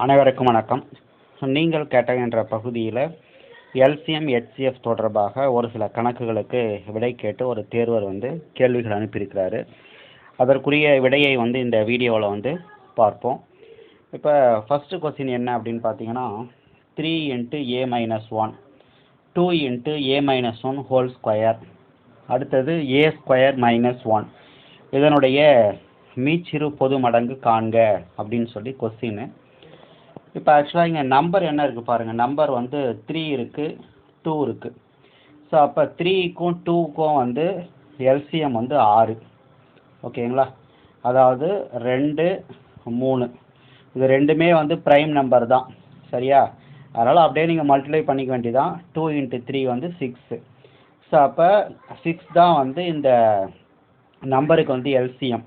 அனைவருக்கும் வணக்கம். நீங்கள் கேட்ட என்ற பகுதியில் எல்சிஎம் ஹெச்சிஎஃப் தொடர்பாக ஒரு சில கணக்குகளுக்கு விடை கேட்டு ஒரு தேர்வர் வந்து கேள்விகள் அனுப்பியிருக்கிறாரு. அதற்குரிய விடையை வந்து இந்த வீடியோவில் வந்து பார்ப்போம். இப்போ ஃபஸ்ட்டு கொஸ்டின் என்ன அப்படின்னு பார்த்தீங்கன்னா three into A minus one two into A minus one whole square அடுத்தது ஏ ஸ்கொயர் மைனஸ் ஒன் இதனுடைய மீச்சிறு பொது மடங்கு காண்க அப்படின்னு சொல்லி கொஸ்டின்னு இப்போ ஆக்சுவலாக இங்கே நம்பர் என்ன இருக்குது பாருங்கள் நம்பர் வந்து த்ரீ இருக்குது டூ இருக்குது ஸோ அப்போ த்ரீக்கும் டூக்கும் வந்து எல்சிஎம் வந்து ஆறு. ஓகேங்களா அதாவது ரெண்டு மூணு. இது ரெண்டுமே வந்து ப்ரைம் நம்பர் தான். சரியா? அதனால் அப்படியே நீங்கள் மல்டிப்ளை பண்ணிக்க வேண்டியதான் டூ இன்ட்டு த்ரீ வந்து சிக்ஸு ஸோ அப்போ சிக்ஸ் தான் வந்து இந்த நம்பருக்கு வந்து எல்சிஎம்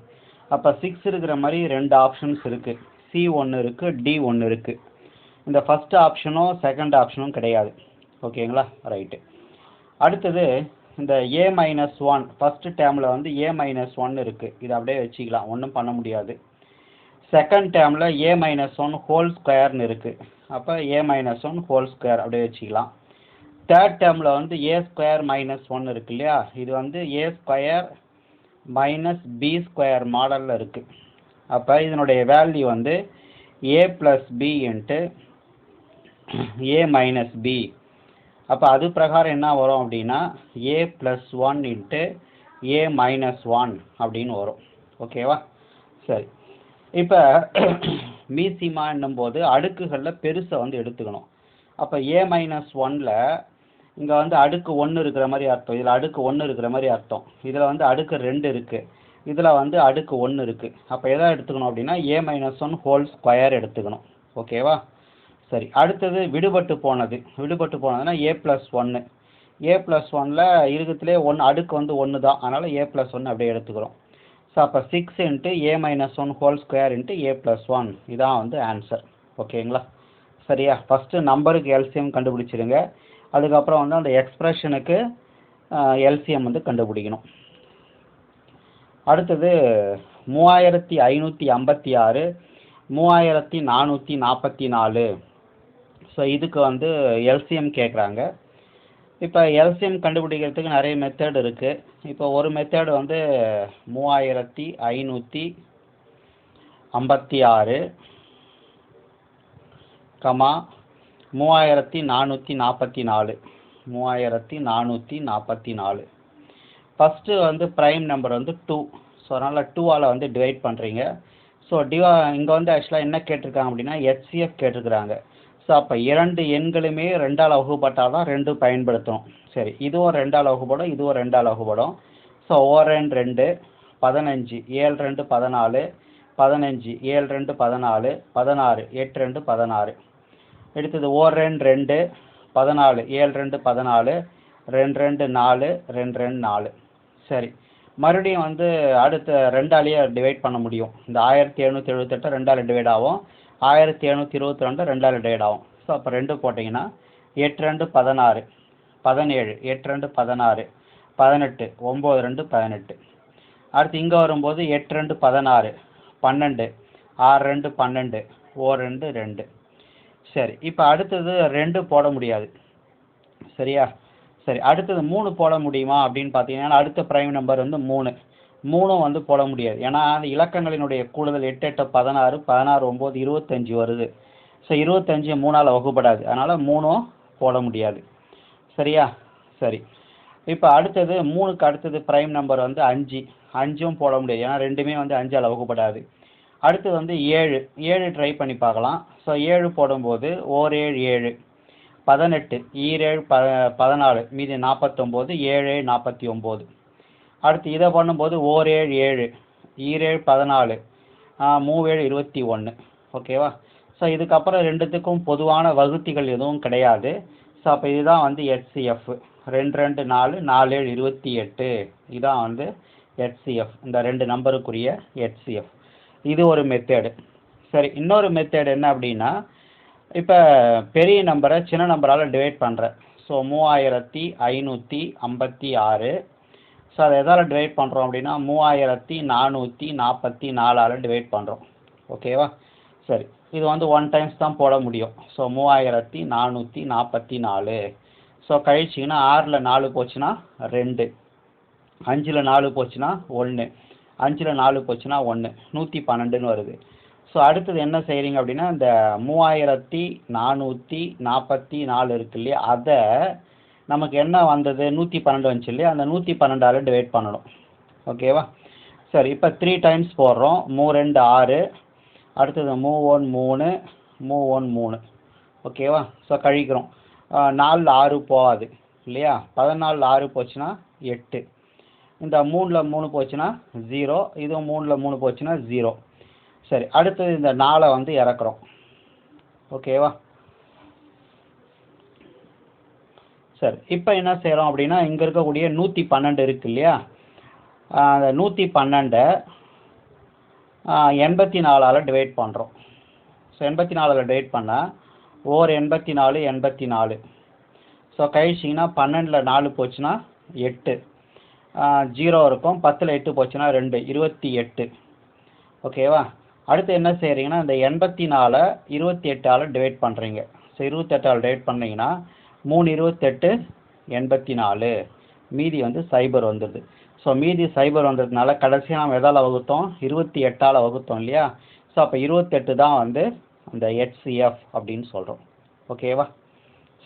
அப்போ சிக்ஸ் இருக்கிற மாதிரி ரெண்டு ஆப்ஷன்ஸ் இருக்குது சி ஒன்று இருக்குது டி ஒன்று இருக்குது இந்த ஃபஸ்ட் ஆப்ஷனும் செகண்ட் ஆப்ஷனும் கிடையாது. ஓகேங்களா ரைட்டு அடுத்தது இந்த ஏ மைனஸ் ஒன் ஃபஸ்ட்டு டேர்மில் வந்து ஏ மைனஸ் ஒன் இருக்குது இதை அப்படியே வச்சுக்கலாம். ஒன்றும் பண்ண முடியாது. செகண்ட் டேர்மில் ஏ மைனஸ் ஒன் ஹோல் ஸ்கொயர்னு இருக்குது அப்போ A minus one whole square அப்படியே வச்சுக்கலாம். தேர்ட் டேர்மில் வந்து ஏ ஸ்கொயர் மைனஸ் ஒன் இருக்கு இல்லையா? இது வந்து A square minus B square மாடலில் இருக்குது அப்போ இதனுடைய வேல்யூ வந்து A plus B into A minus B அப்போ அது பிரகாரம் என்ன வரும் அப்படின்னா A plus one into A minus one அப்படின்னு வரும். ஓகேவா சரி. இப்போ மீசிமா போது அடுக்குகளில் பெருசை வந்து எடுத்துக்கணும். அப்போ ஏ மைனஸ் ஒனில் இங்கே வந்து அடுக்கு ஒன்று இருக்கிற மாதிரி அர்த்தம். இதில் அடுக்கு ஒன்று இருக்கிற மாதிரி அர்த்தம். இதில் வந்து அடுக்கு ரெண்டு இருக்குது இதில் வந்து அடுக்கு ஒன்று இருக்குது அப்போ எதை எடுத்துக்கணும் அப்படின்னா A minus one whole square எடுத்துக்கணும். ஓகேவா சரி அடுத்தது விடுபட்டு போனது. விடுபட்டு போனதுன்னா ஏ ப்ளஸ் ஒன்று ஏ ப்ளஸ் ஒனில் இருக்கிறதுலே ஒன்று அடுக்கு வந்து ஒன்று தான். அதனால் ஏ ப்ளஸ் ஒன்று அப்படியே எடுத்துக்கிறோம். ஸோ அப்போ six into A minus one whole square into A plus one இதான் வந்து ஆன்சர் ஓகேங்களா சரியா? ஃபஸ்ட்டு நம்பருக்கு எல்சிஎம் கண்டுபிடிச்சிடுங்க. அதுக்கப்புறம் வந்து அந்த எக்ஸ்ப்ரெஷனுக்கு எல்சிஎம் வந்து கண்டுபிடிக்கணும். அடுத்தது மூவாயிரத்தி ஐநூற்றி ஐம்பத்தி ஆறு மூவாயிரத்தி நானூற்றி நாற்பத்தி நாலு. ஸோ இதுக்கு வந்து எல்சிஎம் கேட்குறாங்க இப்போ எல்சிஎம் கண்டுபிடிக்கிறதுக்கு நிறைய மெத்தட் இருக்குது இப்போ ஒரு மெத்தட் வந்து மூவாயிரத்தி ஐநூற்றி ஐம்பத்தி ஆறு கமா மூவாயிரத்தி நானூற்றி நாற்பத்தி நாலு மூவாயிரத்தி நானூற்றி நாற்பத்தி நாலு. ஃபஸ்ட்டு வந்து ப்ரைம் நம்பர் வந்து டூ ஸோ அதனால் டூவால் வந்து டிவைட் பண்ணுறீங்க ஸோ டிவா இங்கே வந்து ஆக்சுவலாக என்ன கேட்டிருக்காங்க அப்படின்னா ஹெச்சிஎஃப் கேட்டிருக்கிறாங்க. ஸோ அப்போ இரண்டு எண்களுமே ரெண்டால் வகுப்பட்டால் தான் ரெண்டு பயன்படுத்தும். சரி இதுவும் ரெண்டால் வகுப்படும் இதுவும் ரெண்டால் வகுப்படும். ஸோ ஓரெண் ரெண்டு பதினஞ்சு ஏழு ரெண்டு பதினாலு பதினஞ்சு ஏழு ரெண்டு பதினாலு பதினாறு எட்டு ரெண்டு பதினாறு. எடுத்தது ஓரெண் ரெண்டு பதினாலு ஏழு ரெண்டு பதினாலு ரெண்டு ரெண்டு நாலு ரெண்டு ரெண்டு நாலு. சரி மறுபடியும் வந்து அடுத்த ரெண்டாலேயே டிவைட் பண்ண முடியும். இந்த ஆயிரத்தி எழுநூற்றி எழுபத்தெட்டு ரெண்டால் டிவைட் ஆகும். ஆயிரத்தி எழுநூற்றி இருபத்தி ரெண்டு ரெண்டாவது டேட் ஆகும். ஸோ அப்போ ரெண்டு போட்டிங்கன்னா எட்டு ரெண்டு பதினாறு பதினேழு எட்டு ரெண்டு பதினாறு பதினெட்டு ஒம்பது ரெண்டு பதினெட்டு. அடுத்து இங்கே வரும்போது எட்டு ரெண்டு பதினாறு பன்னெண்டு ஆறு ரெண்டு பன்னெண்டு ஓ ரெண்டு ரெண்டு. சரி இப்போ அடுத்தது ரெண்டு போட முடியாது. சரியா? சரி அடுத்தது மூணு போட முடியுமா அப்படின்னு பார்த்தீங்கன்னா அடுத்த ப்ரைம் நம்பர் வந்து மூணு. மூணும் வந்து போட முடியாது. ஏன்னா அந்த இலக்கங்களினுடைய கூடுதல் எட்டு எட்டு பதினாறு பதினாறு ஒம்பது இருபத்தஞ்சி வருது. ஸோ இருபத்தஞ்சி மூணால் வகுப்படாது. அதனால் மூணும் போட முடியாது. சரியா? சரி. இப்போ அடுத்தது மூணுக்கு அடுத்தது ப்ரைம் நம்பர் வந்து அஞ்சு. அஞ்சும் போட முடியாது. ஏன்னா ரெண்டுமே வந்து அஞ்சால் வகுப்படாது. அடுத்து வந்து ஏழு. ஏழு ட்ரை பண்ணி பார்க்கலாம். ஸோ ஏழு போடும்போது ஓர் ஏழு ஏழு. பதினெட்டு. ஈரேழு ப பதினாலு. மீதி நாற்பத்தொம்போது ஏழு நாற்பத்தி ஒம்பது. அடுத்து இதை பண்ணும்போது ஓர் ஏழு ஏழு. ஈரேழு பதினாலு. மூவேழு இருபத்தி ஒன்று. ஓகேவா? ஸோ இதுக்கப்புறம் ரெண்டுத்துக்கும் பொதுவான வகுத்திகள் எதுவும் கிடையாது. ஸோ அப்போ இதுதான் வந்து ஹெச்சிஎஃப் ரெண்டு ரெண்டு நாலு நாலு ஏழு இருபத்தி எட்டு. இதான் வந்து ஹெச்சிஎஃப் இந்த ரெண்டு நம்பருக்குரிய ஹெச்சிஎஃப் இது ஒரு மெத்தேடு சரி இன்னொரு மெத்தேடு என்ன அப்படின்னா இப்போ பெரிய நம்பரை சின்ன நம்பரால் டிவைட் பண்ணுறேன் ஸோ மூவாயிரத்தி ஐநூற்றி ஐம்பத்தி ஆறு. ஸோ அதை எதால் டிவைட் பண்ணுறோம் அப்படின்னா மூவாயிரத்தி நானூற்றி நாற்பத்தி நாலால் டிவைட் பண்ணுறோம் ஓகேவா சரி. இது வந்து ஒன் டைம்ஸ் தான் போட முடியும். ஸோ மூவாயிரத்தி நானூற்றி நாற்பத்தி நாலு. ஸோ கழிச்சிங்கன்னா ஆறில் நாலு போச்சுன்னா ரெண்டு. அஞ்சில் நாலு போச்சுன்னா ஒன்று அஞ்சில் நாலு போச்சுன்னா ஒன்று நூற்றி பன்னெண்டுன்னு வருது. ஸோ அடுத்தது என்ன செய்கிறீங்க அப்படின்னா இந்த மூவாயிரத்தி நானூற்றி நாற்பத்தி நாலு இருக்கு இல்லையா? அதை நமக்கு என்ன வந்தது? நூற்றி பன்னெண்டு வந்துச்சு இல்லையா? அந்த நூற்றி பன்னெண்டால் டிவைட் பண்ணணும். ஓகேவா சரி இப்போ த்ரீ டைம்ஸ் போடுறோம். மூ ரெண்டு ஆறு. அடுத்தது மூ ஒன் மூணு. மூ ஒன் மூணு. ஓகேவா ஸோ கழிக்கிறோம். நாலில் ஆறு போகாது. இல்லையா? பதினாலில் ஆறு போச்சுன்னா எட்டு. இந்த மூணில் மூணு போச்சுன்னா ஜீரோ இதுவும் மூணில் மூணு போச்சுன்னா ஜீரோ சரி அடுத்தது இந்த நாலை வந்து இறக்குறோம். ஓகேவா சரி இப்போ என்ன செய்கிறோம் அப்படின்னா இங்கே இருக்கக்கூடிய நூற்றி பன்னெண்டு இருக்கு இல்லையா? அந்த நூற்றி பன்னெண்டை எண்பத்தி நாலால் டிவைட் பண்ணுறோம் ஸோ எண்பத்தி நாலில் டிவைட் பண்ணால் ஓர் எண்பத்தி நாலு எண்பத்தி நாலு ஸோ கழிச்சிங்கன்னா பன்னெண்டில் நாலு போச்சுன்னா எட்டு. ஜீரோ இருக்கும் பத்தில் எட்டு போச்சுன்னா ரெண்டு. இருபத்தி எட்டு. ஓகேவா அடுத்து என்ன செய்கிறீங்கன்னா இந்த எண்பத்தி நாலை இருபத்தி எட்டால் டிவைட் பண்ணுறீங்க ஸோ இருபத்தெட்டால் டிவைட் பண்ணிங்கன்னா மூணு இருபத்தெட்டு எண்பத்தி நாலு மீதி வந்து சைபர் வந்துடுது. ஸோ மீதி சைபர் வந்ததுனால கடைசியாக நம்ம எதால் வகுத்தோம்? இருபத்தி எட்டால் வகுத்தோம் இல்லையா? ஸோ அப்போ இருபத்தெட்டு தான் வந்து அந்த ஹெச்சிஎஃப் அப்படின்னு சொல்கிறோம் ஓகேவா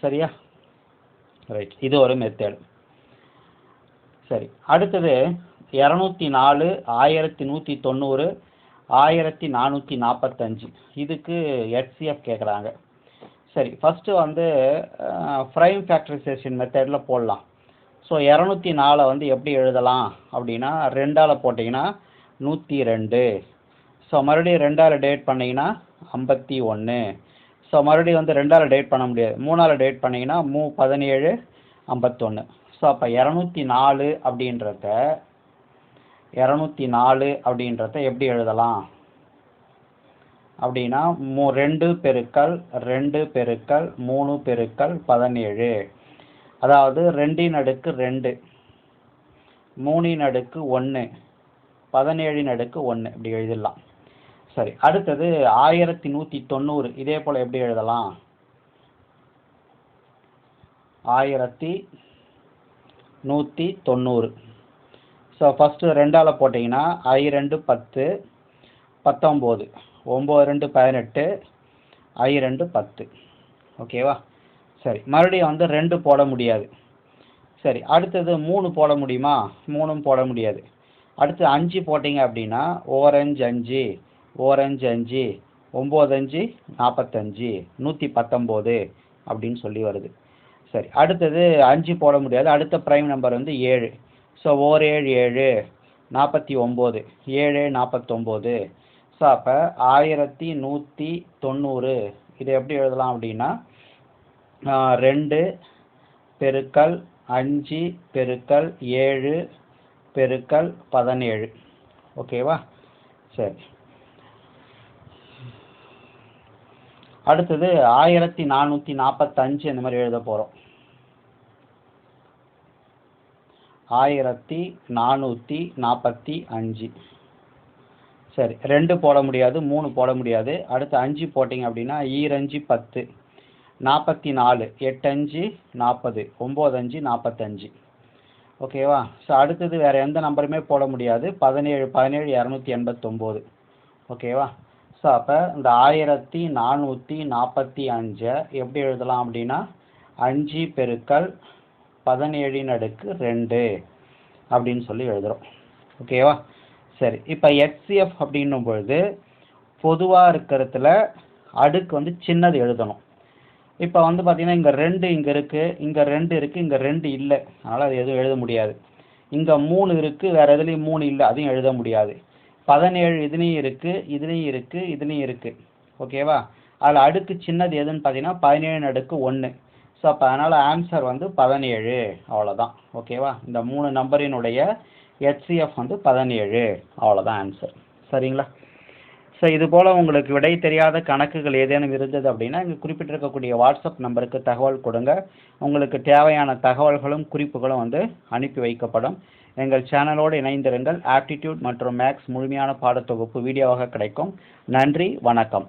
சரியா? ரைட் இது ஒரு மெத்தேடு சரி. அடுத்தது இரநூத்தி நாலு ஆயிரத்தி நூற்றி தொண்ணூறு ஆயிரத்தி நானூற்றி நாற்பத்தஞ்சு இதுக்கு ஹெச்சிஎஃப் கேட்குறாங்க சரி ஃபஸ்ட்டு வந்து ப்ரைம் ஃபேக்டரைசேஷன் மெத்தடில் போடலாம். ஸோ இரநூத்தி நாலை வந்து எப்படி எழுதலாம் அப்படின்னா ரெண்டால் போட்டிங்கன்னா நூற்றி ரெண்டு ஸோ மறுபடியும் ரெண்டால் டேட் பண்ணிங்கன்னா ஐம்பத்தி ஒன்று ஸோ மறுபடியும் வந்து ரெண்டால் டேட் பண்ண முடியாது. மூணால் டேட் பண்ணிங்கன்னா மூ பதினேழு ஐம்பத்தொன்று ஸோ அப்போ இரநூத்தி நாலு அப்படின்றத இரநூத்தி நாலு அப்படின்றத எப்படி எழுதலாம்? அப்படின்னா மூ ரெண்டு பெருக்கல் ரெண்டு பெருக்கல் மூணு பெருக்கல் பதினேழு. அதாவது ரெண்டின் அடுக்கு ரெண்டு. மூணின் அடுக்கு ஒன்று பதினேழின் அடுக்கு ஒன்று இப்படி எழுதிடலாம். சரி அடுத்தது ஆயிரத்தி நூற்றி தொண்ணூறு. இதே போல் எப்படி எழுதலாம்? ஆயிரத்தி நூற்றி தொண்ணூறு. ஸோ ஃபஸ்ட்டு ரெண்டால் போட்டிங்கன்னா ஐ ரெண்டு பத்து பத்தொம்போது. ஒம்பது ரெண்டு பதினெட்டு ஐ ரெண்டு பத்து. ஓகேவா சரி மறுபடியும் வந்து ரெண்டு போட முடியாது. சரி அடுத்தது மூணு போட முடியுமா? மூணும் போட முடியாது. அடுத்து அஞ்சு போட்டிங்க அப்படின்னா ஓரஞ்சு அஞ்சு ஓரஞ்சு அஞ்சு ஒம்பது அஞ்சு நாற்பத்தஞ்சு நூற்றி பத்தொம்போது அப்படின்னு சொல்லி வருது. சரி அடுத்தது அஞ்சு போட முடியாது. அடுத்த ப்ரைம் நம்பர் வந்து ஏழு. ஸோ ஓர் ஏழு ஏழு நாற்பத்தி ஒம்பது. ஏழு நாற்பத்தொம்போது ஸோ அப்போ ஆயிரத்தி நூற்றி தொண்ணூறு. இதை எப்படி எழுதலாம் அப்படின்னா ரெண்டு பெருக்கல் அஞ்சு பெருக்கல் ஏழு பெருக்கல் பதினேழு. ஓகேவா சரி. அடுத்தது ஆயிரத்தி நானூற்றி நாற்பத்தஞ்சு இந்த மாதிரி எழுத போகிறோம் ஆயிரத்தி நானூற்றி நாற்பத்தி அஞ்சு. சரி ரெண்டு போட முடியாது மூணு போட முடியாது. அடுத்து அஞ்சு போட்டிங்க அப்படின்னா ஈரஞ்சு பத்து நாற்பத்தி நாலு எட்டஞ்சு நாற்பது ஒம்போதஞ்சு நாற்பத்தஞ்சு ஓகேவா ஸோ அடுத்தது வேறு எந்த நம்பருமே போட முடியாது. பதினேழு பதினேழு இரநூத்தி எண்பத்தொம்போது. ஓகேவா ஸோ அப்போ இந்த ஆயிரத்தி நானூற்றி நாற்பத்தி அஞ்சை எப்படி எழுதலாம் அப்படின்னா அஞ்சு பெருக்கல் பதினேழின் அடுக்கு ரெண்டு அப்படின்னு சொல்லி எழுதுகிறோம் ஓகேவா சரி இப்போ ஹெச்சிஎஃப் அப்படின்னும் பொழுது பொதுவாக இருக்கிறதுல அடுக்கு வந்து சின்னது எழுதணும். இப்போ வந்து பார்த்திங்கன்னா இங்கே ரெண்டு இங்கே இருக்குது இங்கே ரெண்டு இருக்குது இங்கே ரெண்டு இல்லை. அதனால் அது எதுவும் எழுத முடியாது. இங்கே மூணு இருக்குது வேறு எதுலேயும் மூணு இல்லை அதையும் எழுத முடியாது. பதினேழு இதுலேயும் இருக்குது இதுலேயும் இருக்குது இதுலேயும் இருக்குது ஓகேவா அதில் அடுக்கு சின்னது எதுன்னு பார்த்தீங்கன்னா பதினேழு அடுக்கு ஒன்று ஸோ அப்போ அதனால் ஆன்சர் வந்து பதினேழு. அவ்வளோதான் ஓகேவா இந்த மூணு நம்பரினுடைய ஹெச்சிஎஃப் வந்து பதினேழு. அவ்வளோதான் ஆன்சர் சரிங்களா? ஸோ இது போல் உங்களுக்கு விடை தெரியாத கணக்குகள் ஏதேனும் இருந்தது அப்படின்னா இங்கே குறிப்பிட்டிருக்கக்கூடிய வாட்ஸ்அப் நம்பருக்கு தகவல் கொடுங்க. உங்களுக்கு தேவையான தகவல்களும் குறிப்புகளும் வந்து அனுப்பி வைக்கப்படும். எங்கள் சேனலோடு இணைந்திருங்கள். ஆப்டிடியூட் மற்றும் மேக்ஸ் முழுமையான பாடத்தொகுப்பு வீடியோவாக கிடைக்கும். நன்றி வணக்கம்.